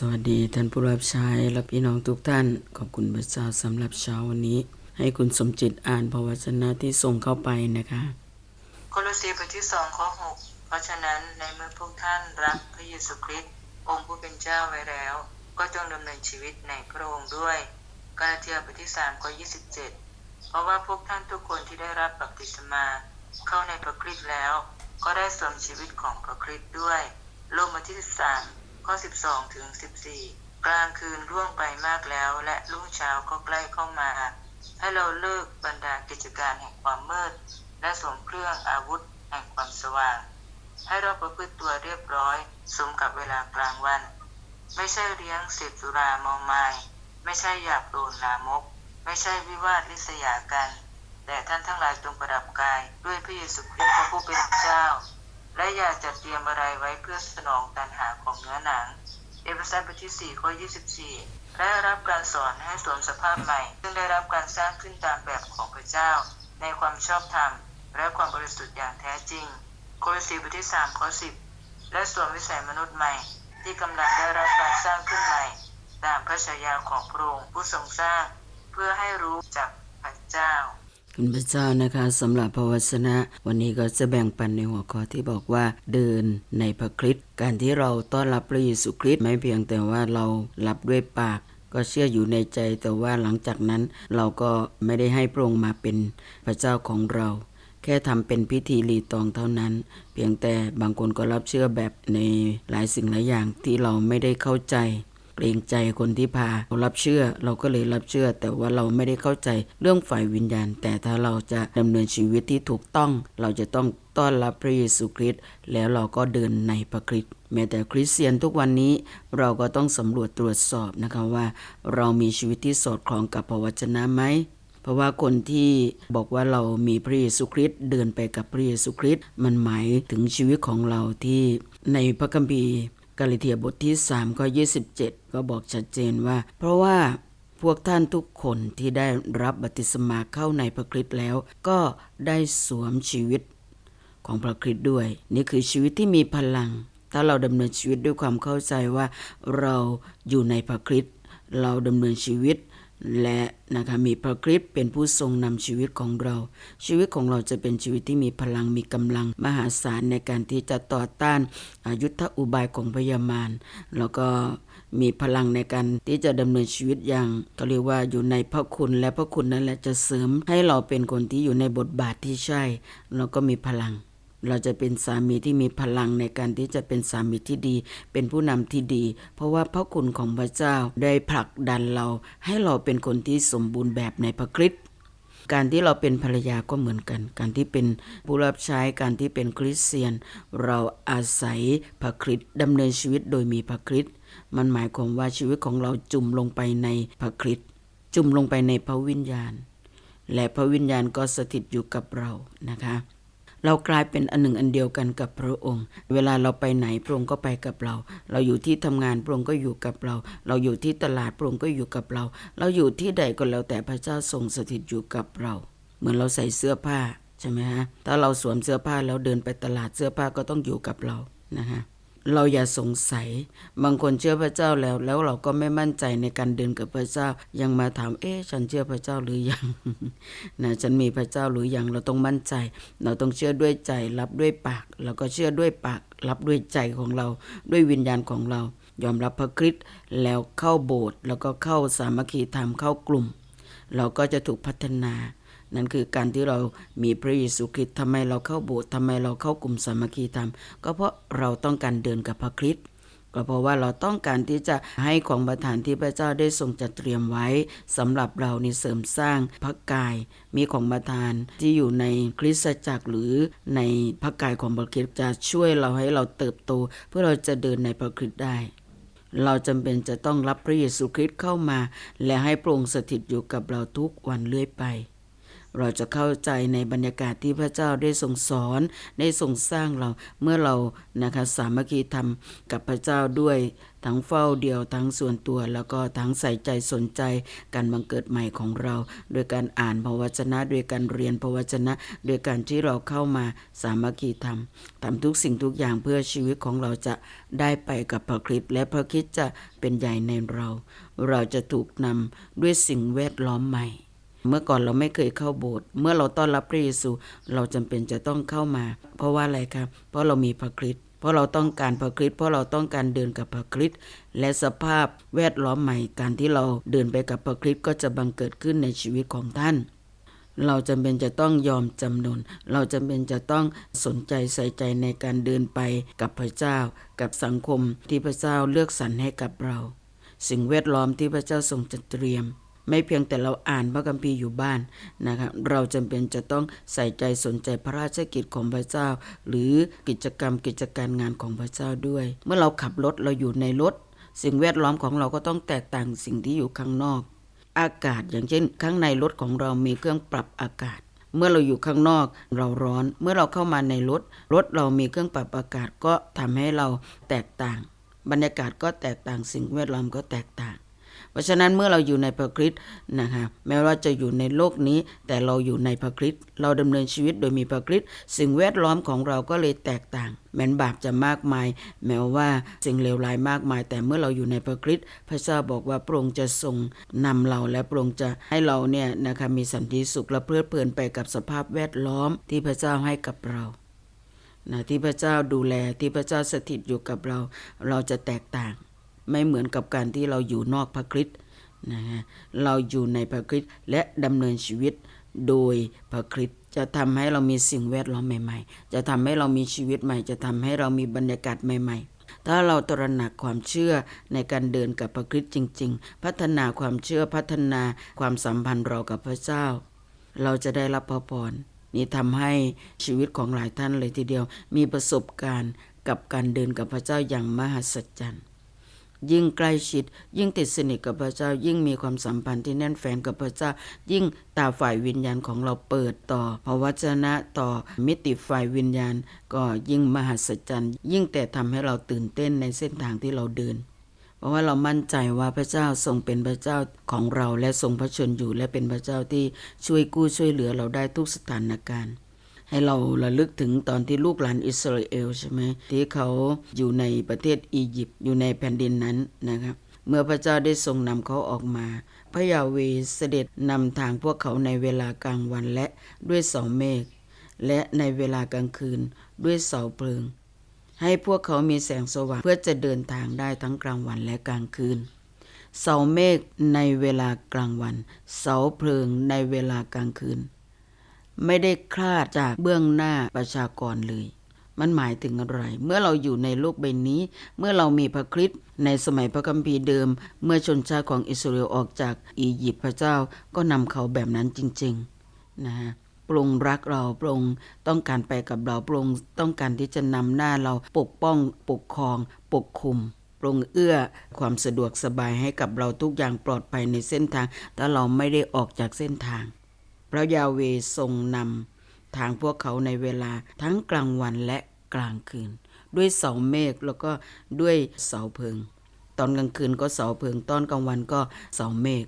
สวัสดีท่านผู้รับใช้และพี่น้องทุกท่าน ขอบคุณพระเจ้าสำหรับเช้าวันนี้ ให้คุณสมจิตอ่านพระวจนะที่ส่งเข้าไปนะคะโคโลสีบทที่สองข้อหกเพราะฉะนั้นในเมื่อพวกท่านรักพระเยซูคริสต์องค์ผู้เป็นเจ้าไว้แล้ว ก็จงดำเนินชีวิตในพระองค์ด้วยกาลาเทียบทที่สามข้อยี่สิบเจ็ดเพราะว่าพวกท่านทุกคนที่ได้รับบัพติศมาเข้าในพระคริสต์แล้ว ก็ได้สวมชีวิตของพระคริสต์ด้วยโลกบทที่สาม ข้อสิบสองถึงสิบสี่กลางคืนล่วงไปมากแล้ว และรุ่งเช้าก็ใกล้เข้ามา ให้เราเลิกบรรดากิจการแห่งความมืด และสวมเครื่องอาวุธแห่งความสว่าง ให้เราประพฤติตัวเรียบร้อยสมกับเวลากลางวัน ไม่ใช่เลี้ยงเสพสุราเมามายไม่ใช่หยาบโลนลามก ไม่ใช่วิวาทลิษยากัน แต่ท่านทั้งหลายจงประดับกายด้วยพระเยซูคริสต์พระผู้เป็นเจ้า และอย่าจัดเตรียมอะไรไว้เพื่อสนองตันหาของเนื้อหนัง เอเฟซัสบทที่4ข้อ24 และรับการสอนให้สวมสภาพใหม่ ซึ่งได้รับการสร้างขึ้นตามแบบของพระเจ้า ในความชอบธรรม และความบริสุทธิ์อย่างแท้จริง โคลสีบทที่3ข้อ10 และสวมวิสัยมนุษย์ใหม่ ที่กำลังได้รับการสร้างขึ้นใหม่ตามพระฉายาของพระองค์ผู้ทรงสร้าง เพื่อให้รู้จักพระเจ้า คุณพระเจ้านะคะสำหรับพระวจนะ วันนี้ก็จะแบ่งปันในหัวข้อที่บอกว่าเดินในพระคริสต์การที่เราต้อนรับพระเยซูคริสต์ไม่เพียงแต่ว่าเรารับด้วยปาก ก็เชื่ออยู่ในใจแต่ว่าหลังจากนั้นเราก็ไม่ได้ให้พระองค์มาเป็นพระเจ้าของเรา แค่ทำเป็นพิธีรีตองเท่านั้น เพียงแต่บางคนก็รับเชื่อแบบในหลายสิ่งหลายอย่างที่เราไม่ได้เข้าใจ เกรงใจคนที่พาเรารับเชื่อ เราก็เลยรับเชื่อ แต่ว่าเราไม่ได้เข้าใจเรื่องฝ่ายวิญญาณ แต่ถ้าเราจะดำเนินชีวิตที่ถูกต้อง เราจะต้องต้อนรับพระเยซูคริสต์แล้วเราก็เดินในพระคริสต์แม้แต่คริสเตียนทุกวันนี้เราก็ต้องสำรวจตรวจสอบนะคะว่า เรามีชีวิตที่สอดคล้องกับพระวจนะไหมเพราะว่าคนที่บอกว่าเรามีพระเยซูคริสต์เดินไปกับพระเยซูคริสต์มันหมายถึงชีวิตของเราที่ในพระคัมภีร์ กาลิเทียบทที่3ข้อ27 ก็บอกชัดเจนว่า เพราะว่าพวกท่านทุกคนที่ได้รับบัติสมาเข้าในพระคริสต์แล้ว ก็ได้สวมชีวิตของพระคริสต์ด้วย นี่คือชีวิตที่มีพลัง ถ้าเราดำเนินชีวิตด้วยความเข้าใจว่าเราอยู่ในพระคริสต์เราดำเนินชีวิต และนะคะมีพระคริสต์เป็นผู้ทรงนำชีวิตของเรา ชีวิตของเราจะเป็นชีวิตที่มีพลังมีกำลังมหาศาลในการที่จะต่อต้านอายุทธอุบายของพยามารแล้วก็มีพลังในการที่จะดำเนินชีวิตอย่างเขาเรียกว่าอยู่ในพระคุณและพระคุณนั่นแหละจะเสริมให้เราเป็นคนที่อยู่ในบทบาทที่ใช่ แล้วก็มีพลัง เราจะเป็นสามีที่มีพลังในการที่จะเป็นสามีที่ดี เป็นผู้นำที่ดี เพราะว่าพระคุณของพระเจ้าได้ผลักดันเรา ให้เราเป็นคนที่สมบูรณ์แบบในพระคริสต์การที่เราเป็นภรรยาก็เหมือนกัน การที่เป็นผู้รับใช้การที่เป็นคริสเตียน เราอาศัยพระคริสต์ดำเนินชีวิตโดยมีพระคริสต์มันหมายความว่าชีวิตของเราจุ่มลงไปในพระคริสต์จุ่มลงไปในพระวิญญาณ และพระวิญญาณก็สถิตอยู่กับเรานะคะ เรากลายเป็นอันหนึ่งอันเดียวกันกับพระองค์ เวลาเราไปไหนพระองค์ก็ไปกับเรา เราอยู่ที่ทำงานพระองค์ก็อยู่กับเรา เราอยู่ที่ตลาดพระองค์ก็อยู่กับเรา เราอยู่ที่ใดก็แล้วแต่พระเจ้าทรงสถิตอยู่กับเรา เหมือนเราใส่เสื้อผ้าใช่ไหมฮะ ถ้าเราสวมเสื้อผ้าแล้วเดินไปตลาดเสื้อผ้าก็ต้องอยู่กับเรานะฮะ เราอย่าสงสัย บางคนเชื่อพระเจ้าแล้ว แล้วเราก็ไม่มั่นใจในการเดินกับพระเจ้า ยังมาถาม เอ๊ะฉันเชื่อพระเจ้าหรือยังนะฉันมีพระเจ้าหรือยังเราต้องมั่นใจ เราต้องเชื่อด้วยใจ รับด้วยปาก แล้วก็เชื่อด้วยปาก รับด้วยใจของเรา ด้วยวิญญาณของเรา ยอมรับพระคริสต์แล้วเข้าโบสถ์แล้วก็เข้าสามัคคีธรรมเข้ากลุ่ม เราก็จะถูกพัฒนา นั่นคือการที่เรามีพระเยซูคริสต์ทำไมเราเข้าโบสถ์ทำไมเราเข้ากลุ่มสามัคคีธรรม ก็เพราะเราต้องการเดินกับพระคริสต์ก็เพราะว่าเราต้องการที่จะให้ของประทานที่พระเจ้าได้ทรงจัดเตรียมไว้สำหรับเราในเสริมสร้างพระกาย มีของประทานที่อยู่ในคริสตจักรหรือในพระกายของพระคริสต์จะช่วยเราให้เราเติบโต เพื่อเราจะเดินในพระคริสต์ได้ เราจำเป็นจะต้องรับพระเยซูคริสต์เข้ามา และให้พระองค์สถิตอยู่กับเราทุกวันเรื่อยไป เราจะเข้าใจในบรรยากาศที่พระเจ้าได้ทรงสอนได้ทรงสร้างเราเมื่อเรานะคะสามัคคีธรรมกับพระเจ้าด้วยทั้งเฝ้าเดียวทั้งส่วนตัวแล้วก็ทั้งใส่ใจสนใจการบังเกิดใหม่ของเรา โดยการอ่านพระวจนะโดยการเรียนพระวจนะโดยการที่เราเข้ามาสามัคคีธรรมทำทุกสิ่งทุกอย่างเพื่อชีวิตของเราจะได้ไปกับพระคริสต์และพระคริสต์จะเป็นใหญ่ในเรา เราจะถูกนำด้วยสิ่งแวดล้อมใหม่ เมื่อก่อนเราไม่เคยเข้าโบสถ์เมื่อเราต้อนรับพระเยซู เราจำเป็นจะต้องเข้ามา เพราะว่าอะไรครับ เพราะเรามีพระคริสต์เพราะเราต้องการพระคริสต์เพราะเราต้องการเดินกับพระคริสต์และสภาพแวดล้อมใหม่การที่เราเดินไปกับพระคริสต์ก็จะบังเกิดขึ้นในชีวิตของท่าน เราจำเป็นจะต้องยอมจำนน เราจำเป็นจะต้องสนใจใส่ใจในการเดินไปกับพระเจ้า กับสังคมที่พระเจ้าเลือกสรรให้กับเรา สิ่งแวดล้อมที่พระเจ้าทรงจัดเตรียม ไม่เพียงแต่เราอ่านพระคัมภีร์อยู่บ้านนะครับเราจำเป็นจะต้องใส่ใจสนใจพระราชกิจของพระเจ้า หรือกิจกรรมกิจการงานของพระเจ้าด้วย เมื่อเราขับรถเราอยู่ในรถ สิ่งแวดล้อมของเราก็ต้องแตกต่างสิ่งที่อยู่ข้างนอก อากาศอย่างเช่น ข้างในรถของเรามีเครื่องปรับอากาศเมื่อเราอยู่ข้างนอกเราร้อน เมื่อเราเข้ามาในรถ รถเรามีเครื่องปรับอากาศก็ทำให้เราแตกต่าง บรรยากาศก็แตกต่างสิ่งแวดล้อมก็แตกต่าง เพราะฉะนั้นเมื่อเราอยู่ในพระคริสต์นะคะแม้ว่าจะอยู่ในโลกนี้ แต่เราอยู่ในพระคริสต์เราดำเนินชีวิตโดยมีพระคริสต์สิ่งแวดล้อมของเราก็เลยแตกต่าง แม้นบาปจะมากมาย แม้ว่าสิ่งเลวร้ายมากมาย แต่เมื่อเราอยู่ในพระคริสต์พระเจ้าบอกว่าพระองค์จะทรงนำเราและพระองค์จะให้เราเนี่ยนะคะมีสันติสุขและเพลิดเพลินไปกับสภาพแวดล้อมที่พระเจ้าให้กับเรานะที่พระเจ้าดูแลที่พระเจ้าสถิตอยู่กับเรา เราจะแตกต่าง ไม่เหมือนกับการที่เราอยู่นอกพระคริสต์นะฮะเราอยู่ในพระคริสต์และดำเนินชีวิตโดยพระคริสต์จะทำให้เรามีสิ่งแวดล้อมใหม่ ๆ จะทำให้เรามีชีวิตใหม่ จะทำให้เรามีบรรยากาศใหม่ ๆถ้าเราตระหนักความเชื่อในการเดินกับพระคริสต์จริง ๆ พัฒนาความเชื่อพัฒนาความสัมพันธ์เรากับพระเจ้า เราจะได้รับพระพรนี่ทำให้ชีวิตของหลายท่านเลยทีเดียว มีประสบการณ์กับการเดินกับพระเจ้าอย่างมหัศจรรย์ ยิ่งใกล้ชิด ยิ่งติดสนิทกับพระเจ้า ยิ่งมีความสัมพันธ์ที่แน่นแฟนกับพระเจ้า ยิ่งตาฝ่ายวิญญาณของเราเปิดต่อพระวจนะต่อมิติฝ่ายวิญญาณ ก็ยิ่งมหัศจรรย์ ยิ่งแต่ทำให้เราตื่นเต้นในเส้นทางที่เราเดิน เพราะว่าเรามั่นใจว่าพระเจ้าทรงเป็นพระเจ้าของเราและทรงพระชนอยู่ และเป็นพระเจ้าที่ช่วยกู้ช่วยเหลือเราได้ทุกสถานการณ์ ให้เราระลึกถึงตอนที่ลูกหลานอิสราเอลใช่ไหมที่เขาอยู่ในประเทศอียิปต์อยู่ในแผ่นดินนั้นนะครับเมื่อพระเจ้าได้ทรงนำเขาออกมา พระยาเวเสด็จนำทางพวกเขาในเวลากลางวันและด้วยเสาเมฆและในเวลากลางคืนด้วยเสาเพลิง ให้พวกเขามีแสงสว่างเพื่อจะเดินทางได้ทั้งกลางวันและกลางคืน เสาเมฆในเวลากลางวัน เสาเพลิงในเวลากลางคืน ไม่ได้คลาดจากเบื้องหน้าประชากรเลย มันหมายถึงอะไร เมื่อเราอยู่ในโลกใบนี้ เมื่อเรามีพระคริสต์ในสมัยพระคัมภีร์เดิม เมื่อชนชาติของอิสราเอลออกจากอียิปต์พระเจ้าก็นำเขาแบบนั้นจริงๆนะฮะพระองค์รักเราพระองค์ต้องการไปกับเราพระองค์ต้องการที่จะนำหน้าเราปกป้องปกครอง ปกคุมพระองค์เอื้อความสะดวกสบายให้กับเราทุกอย่างปลอดภัยในเส้นทางถ้าเราไม่ได้ออกจากเส้นทาง พระยาเวทรงนำทางพวกเขาในเวลาทั้งกลางวันและกลางคืน ด้วยเสาเมฆแล้วก็ด้วยเสาเพิง ตอนกลางคืนก็เสาเพิง ตอนกลางวันก็เสาเมฆ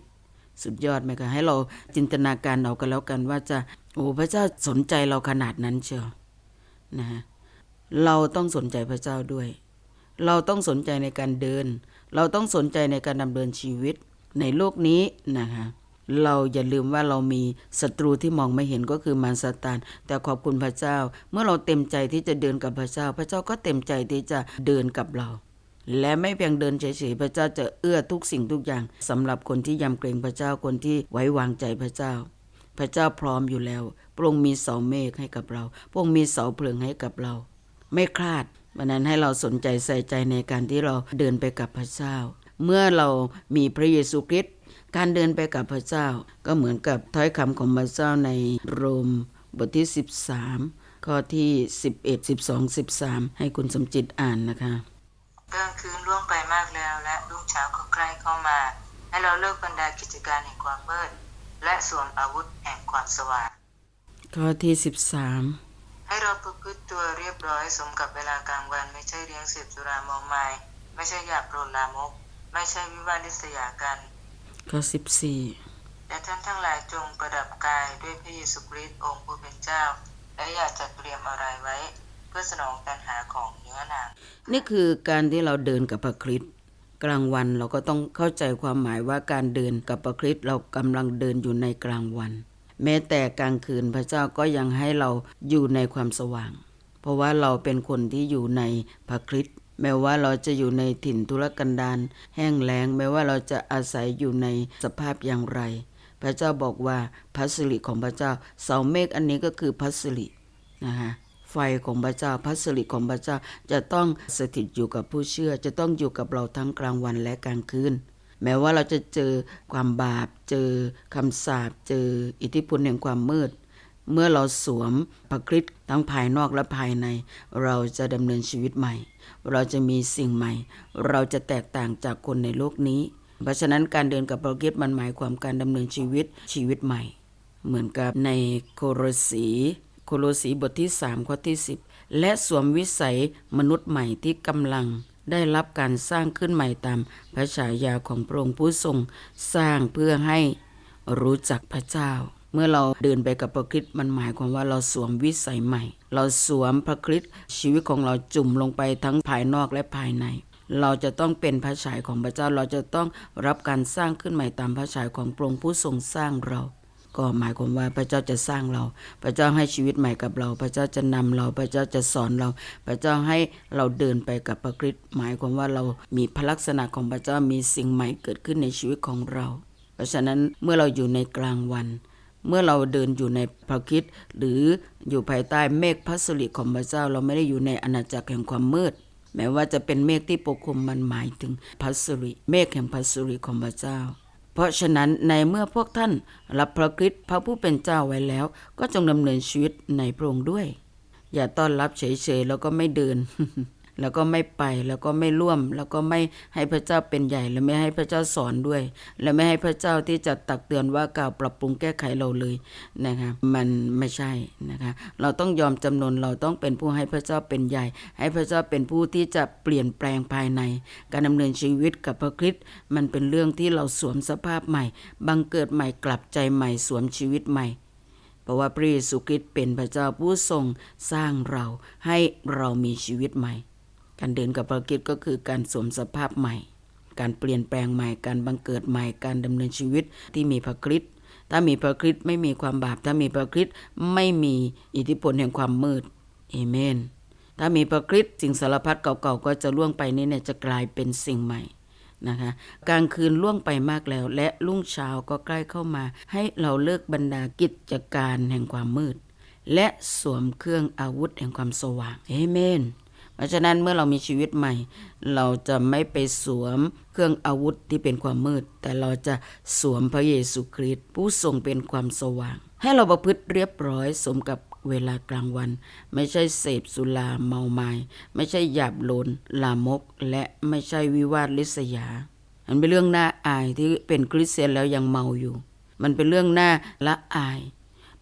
สุดยอดไหมคะให้เราจินตนาการเอากันแล้วกันว่าจะโอ้พระเจ้าสนใจเราขนาดนั้นเชียวนะฮะเราต้องสนใจพระเจ้าด้วย เราต้องสนใจในการเดิน เราต้องสนใจในการดำเนินชีวิตในโลกนี้นะคะ เราอย่าลืมว่าเรามีศัตรูที่มองไม่เห็นก็คือมารซาตาน แต่ขอบคุณพระเจ้า เมื่อเราเต็มใจที่จะเดินกับพระเจ้า พระเจ้าก็เต็มใจที่จะเดินกับเรา และไม่เพียงเดินเฉยๆพระเจ้าจะเอื้อทุกสิ่งทุกอย่างสำหรับคนที่ยำเกรงพระเจ้าคนที่ไว้วางใจพระเจ้า พระเจ้าพร้อมอยู่แล้วพระองค์มีเสาเมฆให้กับเราพระองค์มีเสาเพลิงให้กับเรา ไม่คลาดวันนั้นให้เราสนใจใส่ใจในการที่เราเดินไปกับพระเจ้า เมื่อเรามีพระเยซูคริสต์ การเดินไปกับพระเจ้าก็เหมือนกับถ้อยคำของพระเจ้าในโรมบทที่ 13 ข้อที่ 11 12 13 ให้คุณสมจิตอ่านนะคะกลางคืนล่วงไปมากแล้วและรุ่งเช้าก็ใกล้เข้ามา ให้เราเลิกบรรดากิจการแห่งความมืดและสวมอาวุธแห่งความสว่าง ข้อที่สิบสามให้เราประพฤติตัวเรียบร้อยสมกับเวลากลางวันไม่ใช่เลี้ยงเสพสุรามอมไมายไม่ใช่หยาบโลนลามก ไม่ใช่วิวาทริษยากัน ข้อสิบสี่แต่ท่านทั้งหลายจงประดับกายด้วยพระเยซูคริสต์องค์ผู้เป็นเจ้า และอย่าจัดเตรียมอะไรไว้ เพื่อสนองตัณหาของเนื้อหนังนี่คือการที่เราเดินกับพระคริสต์กลางวันเราก็ต้องเข้าใจความหมายว่าการเดินกับพระคริสต์เรากำลังเดินอยู่ในกลางวัน แม้แต่กลางคืนพระเจ้าก็ยังให้เราอยู่ในความสว่าง เพราะว่าเราเป็นคนที่อยู่ในพระคริสต์ แม้ว่าเราจะอยู่ในถิ่นทุรกันดารแห้งแล้ง แม้ว่าเราจะอาศัยอยู่ในสภาพอย่างไร พระเจ้าบอกว่าพัสริของพระเจ้าเสาเมฆอันนี้ก็คือพัสรินะฮะไฟของพระเจ้าพัสริของพระเจ้าจะต้องสถิตอยู่กับผู้เชื่อ จะต้องอยู่กับเราทั้งกลางวันและกลางคืนแม้ว่าเราจะเจอความบาป เจอคำสาปเจออิทธิพลแห่งความมืด เมื่อเราสวมพระคริสต์ทั้งภายนอกและภายใน เราจะดำเนินชีวิตใหม่ เราจะมีสิ่งใหม่ เราจะแตกต่างจากคนในโลกนี้ เพราะฉะนั้นการเดินกับพระคริสต์มันหมายความการดำเนินชีวิตชีวิตใหม่ เหมือนกับในโคโรสีโคโลสีบทที่ 3 ข้อที่ 10 และสวมวิสัยมนุษย์ใหม่ที่กำลังได้รับการสร้างขึ้นใหม่ตามพระฉายาของพระองค์ผู้ทรงสร้างเพื่อให้รู้จักพระเจ้า เมื่อเราเดินไปกับพระคริสต์มันหมายความว่าเราสวมวิสัยใหม่ เราสวมพระคริสต์ชีวิตของเราจุ่มลงไปทั้งภายนอกและภายใน เราจะต้องเป็นพระฉายของพระเจ้าเราจะต้องรับการสร้างขึ้นใหม่ตามพระฉายของพระองค์ผู้ทรงสร้างเรา ก็หมายความว่าพระเจ้าจะสร้างเรา พระเจ้าให้ชีวิตใหม่กับเรา พระเจ้าจะนำเรา พระเจ้าจะสอนเรา พระเจ้าให้เราเดินไปกับพระคริสต์หมายความว่าเรามีพระลักษณะของพระเจ้ามีสิ่งใหม่เกิดขึ้นในชีวิตของเรา เพราะฉะนั้นเมื่อเราอยู่ในกลางวัน เมื่อเราเดินอยู่ในพระคริสต์หรืออยู่ภายใต้เมฆพัสริของพระเจ้า เราไม่ได้อยู่ในอาณาจักรแห่งความมืด แม้ว่าจะเป็นเมฆที่ปกคลุมมันหมายถึงพัสริเมฆแห่งพัสริของพระเจ้า เพราะฉะนั้นในเมื่อพวกท่านรับพระคริสต์พระผู้เป็นเจ้าไว้แล้ว ก็จงดำเนินชีวิตในพระองค์ด้วย อย่าต้อนรับเฉยๆแล้วก็ไม่เดิน แล้วก็ไม่ไปแล้วก็ไม่ร่วม แล้วก็ไม่ให้พระเจ้าเป็นใหญ่ และไม่ให้พระเจ้าสอนด้วย และไม่ให้พระเจ้าที่จะตักเตือนว่ากล่าวปรับปรุงแก้ไขเราเลยนะคะมันไม่ใช่นะคะเราต้องยอมจำนนเราต้องเป็นผู้ให้พระเจ้าเป็นใหญ่ ให้พระเจ้าเป็นผู้ที่จะเปลี่ยนแปลงภายใน การดำเนินชีวิตกับพระคริสต์มันเป็นเรื่องที่เราสวมสภาพใหม่ บังเกิดใหม่กลับใจใหม่สวมชีวิตใหม่เพราะว่าพระเยซูคริสต์เป็นพระเจ้าผู้ทรงสร้างเราให้เรามีชีวิตใหม่ การเดินกับพระคริสต์ก็คือการสวมสภาพใหม่ การเปลี่ยนแปลงใหม่ การบังเกิดใหม่ การดำเนินชีวิตที่มีพระคริสต์ถ้ามีพระคริสต์ไม่มีความบาป ถ้ามีพระคริสต์ไม่มีอิทธิพลแห่งความมืดเอเมน ถ้ามีพระคริสต์สิ่งสารพัดเก่าๆก็จะล่วงไปนี้เนี่ยจะกลายเป็นสิ่งใหม่นะคะกลางคืนล่วงไปมากแล้ว และรุ่งเช้าก็ใกล้เข้ามา ให้เราเลิกบรรดากิจการแห่งความมืด และสวมเครื่องอาวุธแห่งความสว่างเอเมน ราะฉะนั้นเมื่อเรามีชีวิตใหม่ เราจะไม่ไปสวมเครื่องอาวุธที่เป็นความมืด แต่เราจะสวมพระเยซูคริสต์ผู้ทรงเป็นความสว่าง ให้เราประพฤติเรียบร้อยสมกับเวลากลางวัน ไม่ใช่เสพสุราเมาไมา้ไม่ใช่หยาบโลนลามก และไม่ใช่วิวาทลิษยา มันเป็นเรื่องน่าอายที่เป็นคริสเตียนแล้วยังเมาอยู่ มันเป็นเรื่องน่าละอาย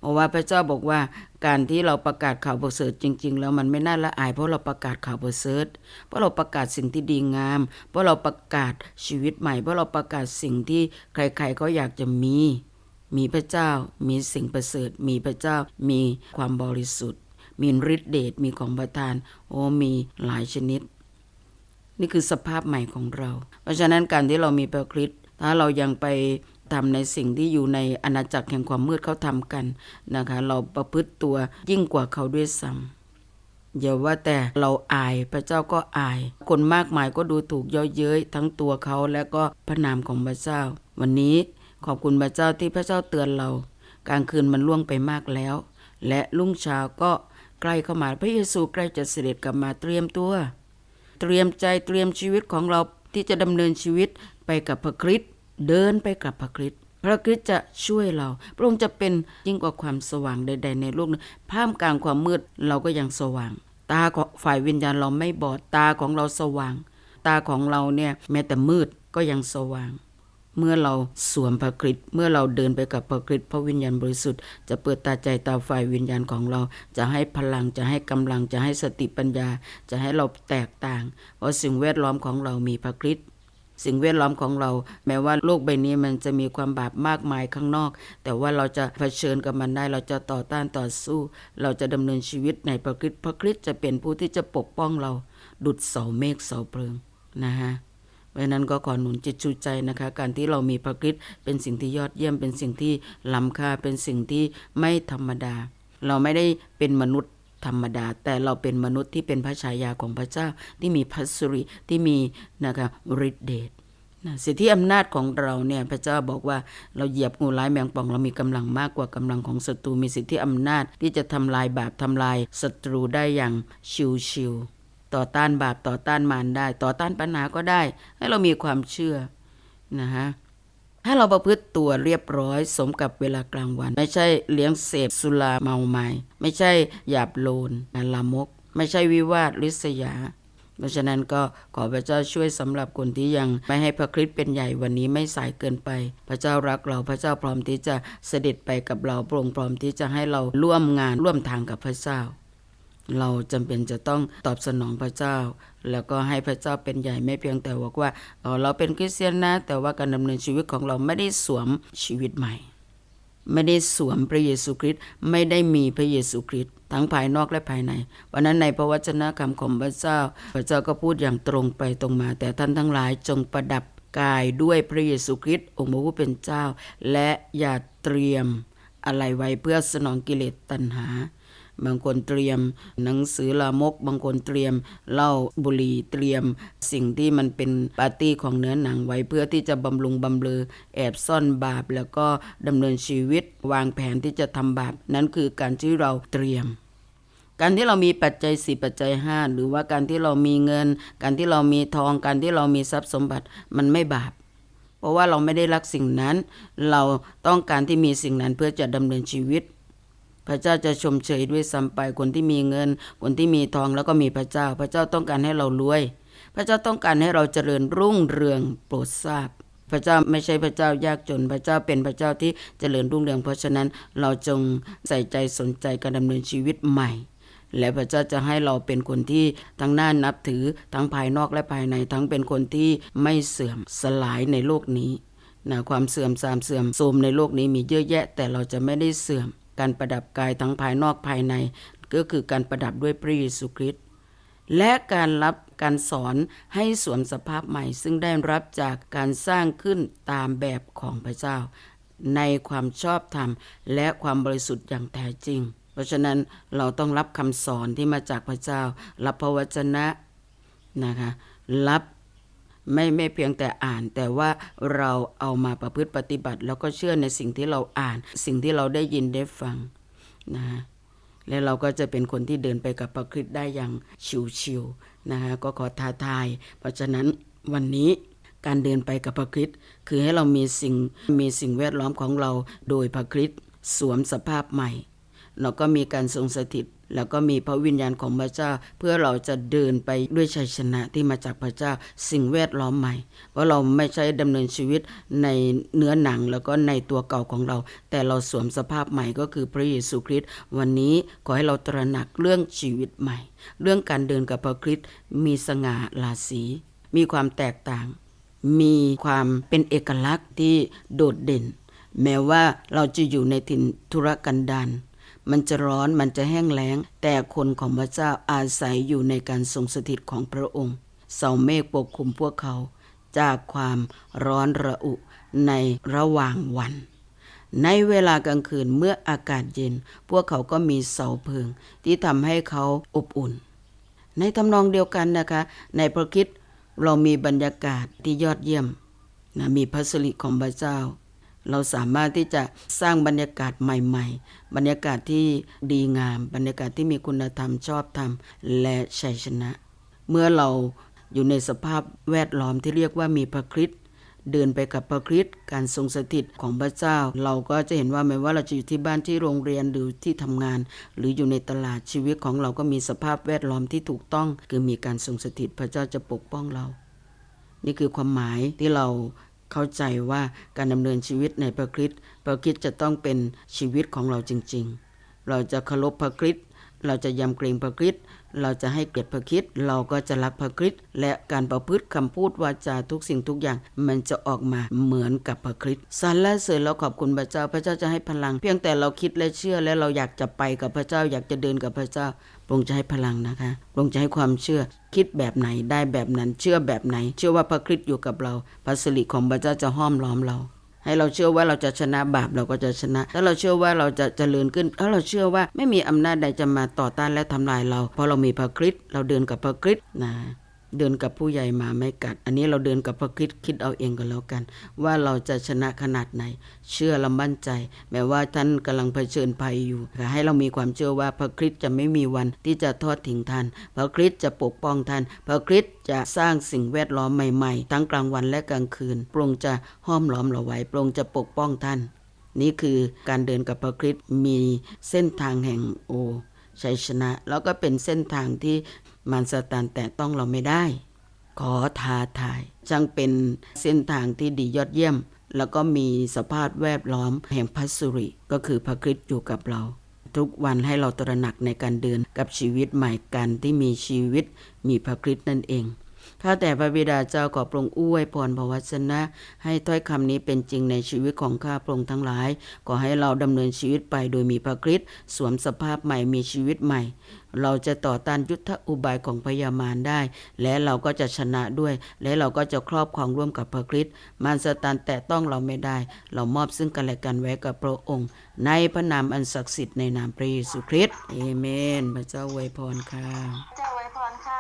เพราะว่าพระเจ้าบอกว่าการที่เราประกาศข่าวประเสริฐจริง ๆ แล้วมันไม่น่าละอาย เพราะเราประกาศข่าวประเสริฐเพราะเราประกาศสิ่งที่ดีงาม เพราะเราประกาศชีวิตใหม่ เพราะเราประกาศสิ่งที่ใครๆก็อยากจะมี มีพระเจ้า มีสิ่งประเสริฐ มีพระเจ้า มีความบริสุทธิ์ มีฤทธิเดชมีของประทาน โอ้มีหลายชนิด นี่คือสภาพใหม่ของเรา เพราะฉะนั้นการที่เรามีพระคริสต์ถ้าเรายังไป ทำในสิ่งที่อยู่ในอาณาจักรแห่งความมืดเขาทำกันนะคะ เราประพฤติตัวยิ่งกว่าเขาด้วยซ้ำอย่าว่าแต่เราอายพระเจ้าก็อาย คนมากมายก็ดูถูกเย่อเย้ยทั้งตัวเขาและก็พระนามของพระเจ้า วันนี้ขอบคุณพระเจ้าที่พระเจ้าเตือนเรา กลางคืนมันล่วงไปมากแล้ว และรุ่งเช้าก็ใกล้เข้ามาพระเยซูใกล้จะเสด็จกลับมาเตรียมตัว เตรียมใจเตรียมชีวิตของเราที่จะดำเนินชีวิตไปกับพระคริสต์ เดินไปกับพระคริสต์พระคริสต์จะช่วยเรา พระองค์จะเป็นยิ่งกว่าความสว่างใด ๆ ในโลกนี้ท่ามกลางความมืดเราก็ยังสว่าง ตาของฝ่ายวิญญาณเราไม่บอดตาของเราสว่าง ตาของเราเนี่ยแม้แต่มืดก็ยังสว่าง เมื่อเราสวมพระคริสต์เมื่อเราเดินไปกับพระคริสต์พระวิญญาณบริสุทธิ์จะเปิดตาใจตาฝ่ายวิญญาณของเรา จะให้พลังจะให้กำลังจะให้สติปัญญา จะให้เราแตกต่างเพราะสิ่งแวดล้อมของเรามีพระคริสต์ สิ่งแวดล้อมของเรา แม้ว่าโลกใบนี้มันจะมีความบาปมากมายข้างนอก แต่ว่าเราจะเผชิญกับมันได้ เราจะต่อต้านต่อสู้ เราจะดำเนินชีวิตในพระคริสต์พระคริสต์จะเป็นผู้ที่จะปกป้องเรา ดุดเสาเมฆเสาเพลิงนะฮะเพราะฉะนั้นก็ขอหนุนจิตชูใจนะคะ การที่เรามีพระคริสต์เป็นสิ่งที่ยอดเยี่ยมเป็นสิ่งที่ล้ำค่าเป็นสิ่งที่ไม่ธรรมดา เราไม่ได้เป็นมนุษย์ ธรรมดา แต่เราเป็นมนุษย์ที่เป็นพระฉายาของพระเจ้าที่มีพัสริที่มีนะคะฤทธิเดชนะสิทธิอำนาจของเราเนี่ยพระเจ้าบอกว่าเราเหยียบงูร้ายแมงป่องเรามีกำลังมากกว่ากำลังของศัตรูมีสิทธิอำนาจที่จะทำลายบาปทำลายศัตรูได้อย่างชิวๆต่อต้านบาปต่อต้านมารได้ ต่อต้านปัญหาก็ได้ ให้เรามีความเชื่อนะฮะ ถ้าเราประพฤติตัวเรียบร้อยสมกับเวลากลางวัน ไม่ใช่เลี้ยงเสพสุราเมาไม้ไม่ใช่หยาบโลนลามก ไม่ใช่วิวาทลิษยา เพราะฉะนั้นก็ขอพระเจ้าช่วยสำหรับคนที่ยังไม่ให้พระคริสต์เป็นใหญ่วันนี้ไม่สายเกินไป พระเจ้ารักเราพระเจ้าพร้อมที่จะเสด็จไปกับเราพระองค์พร้อมที่จะให้เราร่วมงานร่วมทางกับพระเจ้า เราจำเป็นจะต้องตอบสนองพระเจ้า แล้วก็ให้พระเจ้าเป็นใหญ่ไม่เพียงแต่บอกว่าเออเราเป็นคริสเตียนนะ แต่ว่าการดำเนินชีวิตของเราไม่ได้สวมชีวิตใหม่ ไม่ได้สวมพระเยซูคริสต์ไม่ได้มีพระเยซูคริสต์ทั้งภายนอกและภายใน วันนั้นในพระวจนะคำของพระเจ้า พระเจ้าก็พูดอย่างตรงไปตรงมา แต่ท่านทั้งหลายจงประดับกายด้วยพระเยซูคริสต์องค์พระผู้เป็นเจ้า และอย่าเตรียมอะไรไว้เพื่อสนองกิเลสตัณหา บางคนเตรียม หนังสือลามก บางคนเตรียมเหล้าบุหรี่เตรียม สิ่งที่มันเป็นปาร์ตี้ของเนื้อหนังไว้เพื่อที่จะบำรุงบำเรอแอบซ่อนบาป แล้วก็ดำเนินชีวิตวางแผนที่จะทำบาป นั่นคือการที่เราเตรียมการที่เรามีปัจจัยสี่ปัจจัยห้าหรือว่าการที่เรามีเงิน การที่เรามีทอง การที่เรามีทรัพย์สมบัติมันไม่บาป เพราะว่าเราไม่ได้รักสิ่งนั้น เราต้องการที่มีสิ่งนั้นเพื่อจะดำเนินชีวิต พระเจ้าจะชมเชยด้วยซ้ำไปคนที่มีเงิน คนที่มีทองแล้วก็มีพระเจ้า พระเจ้าต้องการให้เรารวย พระเจ้าต้องการให้เราเจริญรุ่งเรืองโปรดทราบ พระเจ้าไม่ใช่พระเจ้ายากจน พระเจ้าเป็นพระเจ้าที่เจริญรุ่งเรือง เพราะฉะนั้นเราจงใส่ใจสนใจการดำเนินชีวิตใหม่และพระเจ้าจะให้เราเป็นคนที่ทั้งน่านับถือทั้งภายนอกและภายในทั้งเป็นคนที่ไม่เสื่อมสลายในโลกนี้นะความเสื่อมสามเสื่อมโทรมในโลกนี้มีเยอะแยะ แต่เราจะไม่ได้เสื่อม การประดับกายทั้งภายนอกภายใน ก็คือการประดับด้วยพระเยซูคริสต์และการรับการสอนให้สวมสภาพใหม่ ซึ่งได้รับจากการสร้างขึ้นตามแบบของพระเจ้า ในความชอบธรรม และความบริสุทธิ์อย่างแท้จริง เพราะฉะนั้นเราต้องรับคำสอนที่มาจากพระเจ้า รับพระวจนะนะคะรับ ไม่ไม่เพียงแต่อ่าน แต่ว่าเราเอามาประพฤติปฏิบัติ แล้วก็เชื่อในสิ่งที่เราอ่าน สิ่งที่เราได้ยินได้ฟังนะและเราก็จะเป็นคนที่เดินไปกับพระคริสต์ได้อย่างชิวๆนะคะก็ขอท้าทาย เพราะฉะนั้นวันนี้การเดินไปกับพระคริสต์คือให้เรามีสิ่งมีสิ่งแวดล้อมของเราโดยพระคริสต์สวมสภาพใหม่ เราก็มีการทรงสถิต แล้วก็มีพระวิญญาณของพระเจ้า เพื่อเราจะเดินไปด้วยชัยชนะที่มาจากพระเจ้าสิ่งแวดล้อมใหม่ เพราะเราไม่ใช่ดำเนินชีวิตในเนื้อหนังแล้วก็ในตัวเก่าของเรา แต่เราสวมสภาพใหม่ก็คือพระเยซูคริสต์วันนี้ขอให้เราตระหนักเรื่องชีวิตใหม่ เรื่องการเดินกับพระคริสต์มีสง่าราศีมีความแตกต่าง มีความเป็นเอกลักษณ์ที่โดดเด่น แม้ว่าเราจะอยู่ในถิ่นธุรกันดาร มันจะร้อนมันจะแห้งแล้ง แต่คนของพระเจ้าอาศัยอยู่ในการทรงสถิตของพระองค์ เสาเมฆปกคลุมพวกเขา จากความร้อนระอุในระหว่างวัน ในเวลากลางคืนเมื่ออากาศเย็น พวกเขาก็มีเสาเพิง ที่ทำให้เขาอบอุ่น ในทำนองเดียวกันนะคะ ในพระคิดเรามีบรรยากาศที่ยอดเยี่ยมนะมีพระสิริของพระเจ้า เราสามารถที่จะสร้างบรรยากาศใหม่ ๆ บรรยากาศที่ดีงาม บรรยากาศที่มีคุณธรรมชอบธรรม และชัยชนะ เมื่อเราอยู่ในสภาพแวดล้อมที่เรียกว่ามีพระคริสต์เดินไปกับพระคริสต์การทรงสถิตของพระเจ้า เราก็จะเห็นว่าไม่ว่าเราจะอยู่ที่บ้านที่โรงเรียนหรือที่ทำงาน หรืออยู่ในตลาดชีวิตของเราก็มีสภาพแวดล้อมที่ถูกต้อง คือมีการทรงสถิตพระเจ้าจะปกป้องเรา นี่คือความหมายที่เรา เข้าใจว่าการดำเนินชีวิตในพระคริสต์พระคริสต์จะต้องเป็นชีวิตของเราจริง ๆ เราจะเคารพพระคริสต์ เราจะยำเกรงพระคริสต์เราจะให้เกียรติพระคริสต์เราก็จะรักพระคริสต์และการประพฤติคำพูดวาจาทุกสิ่งทุกอย่าง มันจะออกมาเหมือนกับพระคริสต์สรรเสริญเราขอบคุณพระเจ้าพระเจ้าจะให้พลัง เพียงแต่เราคิดและเชื่อและเราอยากจะไปกับพระเจ้าอยากจะเดินกับพระเจ้าพระองค์จะให้พลังนะคะพระองค์จะให้ความเชื่อคิดแบบไหนได้แบบนั้นเชื่อแบบไหน เชื่อว่าพระคริสต์อยู่กับเราพระสิริของพระเจ้าจะห้อมล้อมเรา ให้เราเชื่อว่าเราจะชนะบาปเราก็จะชนะ ถ้าเราเชื่อว่าเราจะเจริญขึ้น ถ้าเราเชื่อว่าไม่มีอำนาจใดจะมาต่อต้านและทำลายเรา เพราะเรามีพระคริสต์เราเดินกับพระคริสต์นะ เดินกับผู้ใหญ่มาไม่กัด อันนี้เราเดินกับพระคริสต์คิดเอาเองก็แล้วกัน ว่าเราจะชนะขนาดไหน เชื่อและมั่นใจ แม้ว่าท่านกำลังเผชิญภัยอยู่แต่ให้เรามีความเชื่อว่าพระคริสต์จะไม่มีวันที่จะทอดทิ้งท่าน พระคริสต์จะปกป้องท่าน พระคริสต์จะสร้างสิ่งแวดล้อมใหม่ๆ ทั้งกลางวันและกลางคืนพระองค์จะห้อมล้อมเราไว้พระองค์จะปกป้องท่าน นี่คือการเดินกับพระคริสต์มีเส้นทางแห่งโอชัยชนะ แล้วก็เป็นเส้นทางที่ มารซาตานแต่ต้องเราไม่ได้ ขอท้าทายจังเป็นเส้นทางที่ดียอดเยี่ยม แล้วก็มีสภาพแวดล้อมแห่งพัสริ ก็คือพระคริสต์อยู่กับเรา ทุกวันให้เราตระหนักในการเดินกับชีวิตใหม่กันที่มีชีวิตมีพระคริสต์นั่นเอง ข้าแต่พระบิดาเจ้าขอพระองค์อวยพรพระวจนะ ให้ถ้อยคำนี้เป็นจริงในชีวิตของข้าพระองค์ทั้งหลาย ขอให้เราดำเนินชีวิตไปโดยมีพระคริสต์สวมสภาพใหม่มีชีวิตใหม่ เราจะต่อต้านยุทธอุบายของพยามารได้ และเราก็จะชนะด้วย และเราก็จะครอบครองร่วมกับพระคริสต์มารซาตานแตะต้องเราไม่ได้ เรามอบซึ่งกันและกันไว้กับพระองค์ ในพระนามอันศักดิ์สิทธิ์ในนามพระเยซูคริสต์เอเมน พระเจ้าอวยพรค่ะเจ้าไวพรค่ะ